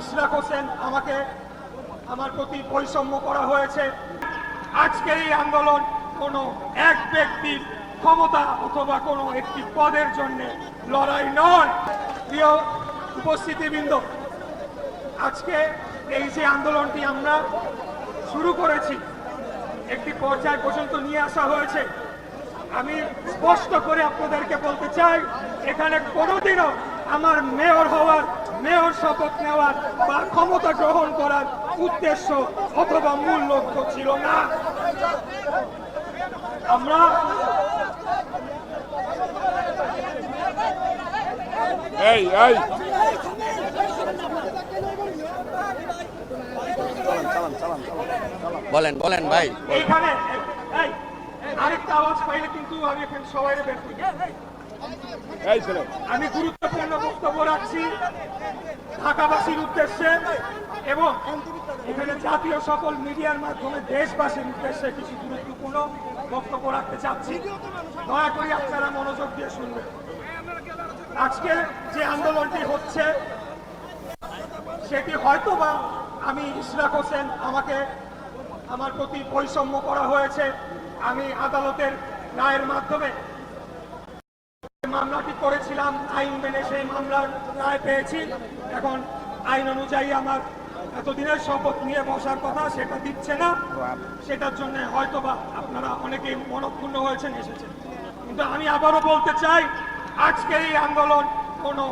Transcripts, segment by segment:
ইশরাক হোসেন আমাকে আমার প্রতি বৈষম্য করা হয়েছে। আজকের এই আন্দোলন কোনো এক ব্যক্তির ক্ষমতা অথবা কোনো একটি পদের জন্য লড়াই নয়। প্রিয় উপস্থিতিবৃন্দ, আজকে এই যে আন্দোলনটি আমরা শুরু করেছি, একটি পর্যায় পর্যন্ত নিয়ে আসা হয়েছে। আমি স্পষ্ট করে আপনাদেরকে বলতে চাই, এখানে কোনোদিনও আমার মেয়র হওয়ার মেয়র শপথ নেওয়ার বা ক্ষমতা গ্রহণ করার উদ্দেশ্য অথবা মূল লক্ষ্য ছিল না। আমরা এই এই। বলেন বলেন ভাই। এইখানে আরেকটা আওয়াজ পাইলে কিন্তু আমি এখানে সবাই বের করি। আমি গুরুত্বপূর্ণ বক্তব্য রাখছি ঢাকাবাসীর উদ্দেশ্যে এবং এখানে জাতীয় সকল মিডিয়ার মাধ্যমে দেশবাসীর উদ্দেশ্যে কিছু গুরুত্বপূর্ণ বক্তব্য রাখতে চাচ্ছি। দয়া করে আপনারা মনোযোগ দিয়ে শুনবেন। আজকে যে আন্দোলনটি হচ্ছে, সেটি হয়তোবা আমি ইশরাক হোসেন আমাকে আমার প্রতি বৈষম্য করা হয়েছে। আমি আদালতের রায়ের মাধ্যমে মামলাটি করেছিলাম, আইন মেনে সেই মামলার রায় পেয়েছি। এখন আইন অনুযায়ী আমার এতদিনের শপথ নিয়ে বসার কথা সেটা দিচ্ছে না। সেটার জন্য হয়তোবা আপনারা অনেকেই মনক্ষুণ্ণ হয়েছেন, এসেছেন। কিন্তু আমি আবারও বলতে চাই আজকের এই আন্দোলন কোনো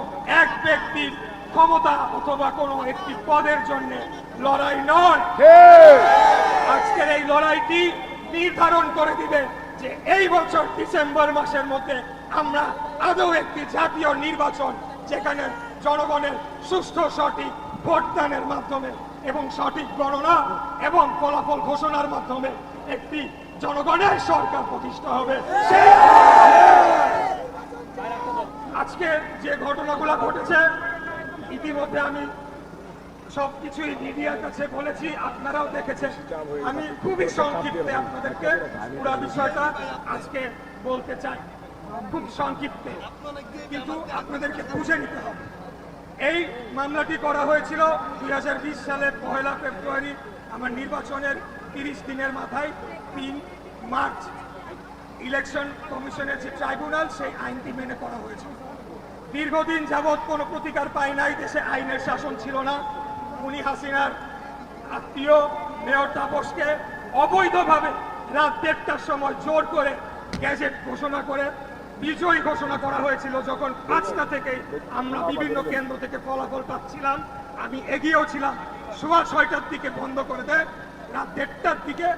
এক ব্যক্তির ক্ষমতা অথবা কোনো একটি পদের জন্য লড়াই নয়। আজকের এই লড়াইটি নির্ধারণ করে দিবে যে এই বছর ডিসেম্বর মাসের মধ্যে আমরা আদৌ একটি জাতীয় নির্বাচন যেখানে জনগণের সুষ্ঠু সঠিক ভোটদানের মাধ্যমে এবং সঠিক গণনা এবং ফলাফল ঘোষণার মাধ্যমে একটি জনগণের সরকার প্রতিষ্ঠা হবে। আজকে যে ঘটনাগুলো ঘটেছে, ইতিমধ্যে আমি সবকিছুই মিডিয়ার কাছে বলেছি, আপনারাও দেখেছেন। আমি খুবই সংক্ষিপ্তে আপনাদেরকে পুরো বিষয়টা আজকে বলতে চাই। খুব সংক্ষিপ্তে। কিন্তু আপনাদেরকে বুঝে নিতে হবে। এই মামলাটি করা হয়েছিল দুই হাজার বিশ সালের পহেলা ফেব্রুয়ারি, আমার নির্বাচনের তিরিশ দিনের মাথায়, তিন মার্চ। ইলেকশন কমিশনের যে ট্রাইব্যুনাল, সেই আইনটি মেনে করা হয়েছিল। দীর্ঘদিন যাবৎ কোনো প্রতিকার পায় নাই, দেশে আইনের শাসন ছিল না। উনি হাসিনার আত্মীয় মেয়র তাপসকে অবৈধভাবে রাত দেড়টার সময় জোর করে গ্যাজেট ঘোষণা করে বিজয়ী ঘোষণা করা হয়েছিল যখন পাঁচটা থেকে আমরা বিভিন্ন কেন্দ্র থেকে ফলাফল পাচ্ছিলাম, আমি এগিয়েও ছিলাম। সোয়া ছয়টার দিকে বন্ধ করে দেয়, রাত দেড়টার দিকে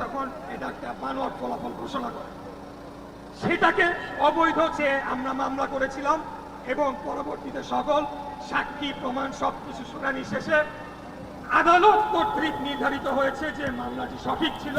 তখন এটা একটা বানোয়ার ফলাফল ঘোষণা করে। সেটাকে অবৈধ চেয়ে আমরা মামলা করেছিলাম এবং পরবর্তীতে সকল সাক্ষী, প্রমাণ সবকিছু শুনানি শেষে আদালত কর্তৃক নির্ধারিত হয়েছে যে মামলাটি সঠিক ছিল।